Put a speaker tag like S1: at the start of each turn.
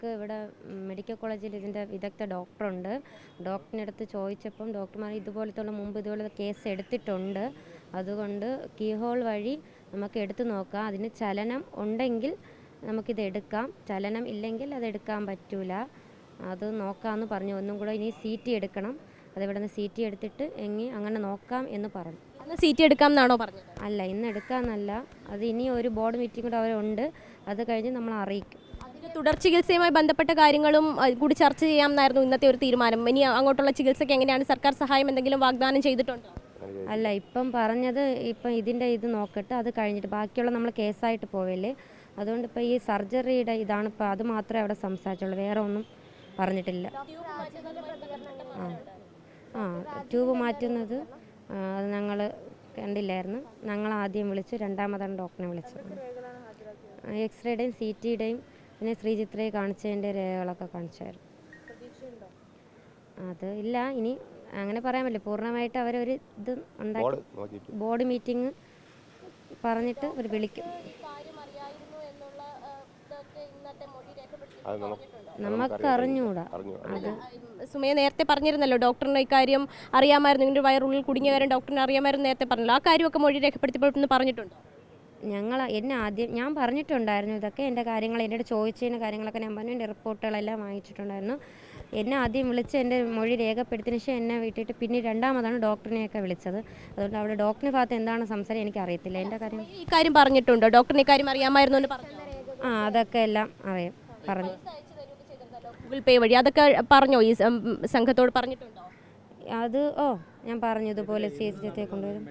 S1: നമുക്ക് ഇവിടെ മെഡിക്കൽ കോളേജിൽ ഇതിന്റെ വിദഗ്ധ ഡോക്ടറുണ്ട്. ഡോക്ടറിന്റെ അടുത്ത് ചോദിച്ചപ്പം ഡോക്ടർമാർ ഇതുപോലത്തുള്ള മുമ്പ് ഇതുപോലെ കേസ് എടുത്തിട്ടുണ്ട്. അതുകൊണ്ട് കീഹോൾ വഴി നമുക്ക് എടുത്തു നോക്കാം. അതിന് ചലനം ഉണ്ടെങ്കിൽ നമുക്കിത് എടുക്കാം. ചലനം ഇല്ലെങ്കിൽ അത് എടുക്കാൻ പറ്റൂല. അത് നോക്കാമെന്ന് പറഞ്ഞു. ഒന്നും കൂടെ ഇനി സി ടി എടുക്കണം. അത് ഇവിടെ നിന്ന് സി ടി എടുത്തിട്ട് എങ്ങി അങ്ങനെ നോക്കാം എന്ന് പറഞ്ഞു.
S2: അന്ന് ടി എടുക്കാം എന്നാണോ പറഞ്ഞത്?
S1: അല്ല ഇന്ന് എടുക്കാമെന്നല്ല. അത് ഇനി ഒരു ബോർഡ് മീറ്റിംഗ് കൂടെ അവരുണ്ട്. അത് കഴിഞ്ഞ് നമ്മൾ അറിയിക്കും.
S2: തുടർ ചികിത്സയുമായി ബന്ധപ്പെട്ട കാര്യങ്ങളും കൂടി ചർച്ച ചെയ്യാമെന്നായിരുന്നു ഇന്നത്തെ ഒരു തീരുമാനം. ഇനി അങ്ങോട്ടുള്ള ചികിത്സയ്ക്ക് എങ്ങനെയാണ് സർക്കാർ സഹായം എന്തെങ്കിലും വാഗ്ദാനം ചെയ്തിട്ടുണ്ടോ?
S1: അല്ല ഇപ്പം പറഞ്ഞത് ഇപ്പം ഇതിന്റെ ഇത് നോക്കട്ടെ അത് കഴിഞ്ഞിട്ട് ബാക്കിയുള്ള നമ്മൾ കേസായിട്ട് പോവല്ലേ? അതുകൊണ്ട് ഇപ്പോൾ ഈ സർജറിയുടെ ഇതാണ് ഇപ്പോൾ അത് മാത്രമേ അവിടെ സംസാരിച്ചുള്ളൂ വേറെ ഒന്നും പറഞ്ഞിട്ടില്ല. ആ ആ ട്യൂബ് മാറ്റുന്നത് അത് ഞങ്ങൾ കണ്ടില്ലായിരുന്നു. ഞങ്ങൾ ആദ്യം വിളിച്ചു രണ്ടാമതാണ് ഡോക്ടറിനെ വിളിച്ചു എക്സ്റേയുടെയും സി ടിയുടെയും പിന്നെ ശ്രീചിത്രയെ കാണിച്ചതിന്റെ രേഖകളൊക്കെ കാണിച്ചായിരുന്നു. അത് ഇല്ല ഇനി അങ്ങനെ പറയാൻ പറ്റില്ല. പൂർണമായിട്ട് അവരൊരു ഇത് ഉണ്ടാക്കി
S3: ബോർഡ് നോക്കിയിട്ട്.
S1: ബോർഡ് മീറ്റിംഗ് പറഞ്ഞിട്ട് അവർ വിളിക്കും
S3: നമുക്ക്
S1: നമുക്ക് അറിഞ്ഞുകൂടാ
S3: അറിഞ്ഞു
S1: അത്
S2: സുമയ നേരത്തെ പറഞ്ഞിരുന്നല്ലോ ഡോക്ടറിന് ഇക്കാര്യം അറിയാമായിരുന്നു. നിങ്ങളുടെ വയറുള്ളിൽ കുടുങ്ങിയ കാര്യം ഡോക്ടറിന് അറിയാമായിരുന്നു നേരത്തെ പറഞ്ഞല്ലോ ആ കാര്യമൊക്കെ മൊഴി രേഖപ്പെടുത്തിയപ്പോൾ പറഞ്ഞിട്ടുണ്ടോ.
S1: ഞങ്ങൾ എന്നെ ആദ്യം ഞാൻ പറഞ്ഞിട്ടുണ്ടായിരുന്നു ഇതൊക്കെ എന്റെ കാര്യങ്ങൾ എന്നോട് ചോദിച്ചതിന് കാര്യങ്ങളൊക്കെ ഞാൻ പറഞ്ഞു എന്റെ റിപ്പോർട്ടുകളെല്ലാം വാങ്ങിച്ചിട്ടുണ്ടായിരുന്നു. എന്നെ ആദ്യം വിളിച്ച് എന്റെ മൊഴി രേഖപ്പെടുത്തിയതിന് ശേഷം എന്നെ വിട്ടിട്ട് പിന്നെ രണ്ടാമതാണ് ഡോക്ടറിനെയൊക്കെ വിളിച്ചത്. അതുകൊണ്ട് അവിടെ ഡോക്ടറിനെ ഭാഗത്ത് എന്താണ് സംസാരം എനിക്ക് അറിയത്തില്ല. എന്റെ കാര്യം
S2: ഈ കാര്യം പറഞ്ഞിട്ടുണ്ടോ. ഡോക്ടറിനെ കാര്യം അറിയാമായിരുന്നു
S1: ആ അതൊക്കെ എല്ലാം അറിയാം. പറഞ്ഞു.
S2: ഗൂഗിൾ പേ വഴി അതൊക്കെ പറഞ്ഞോ? ഈ സംഘത്തോട് പറഞ്ഞിട്ടുണ്ടോ?
S1: അത് ഓ ഞാൻ പറഞ്ഞു ഇതുപോലെ സി എച്ച് കൊണ്ടുവരും.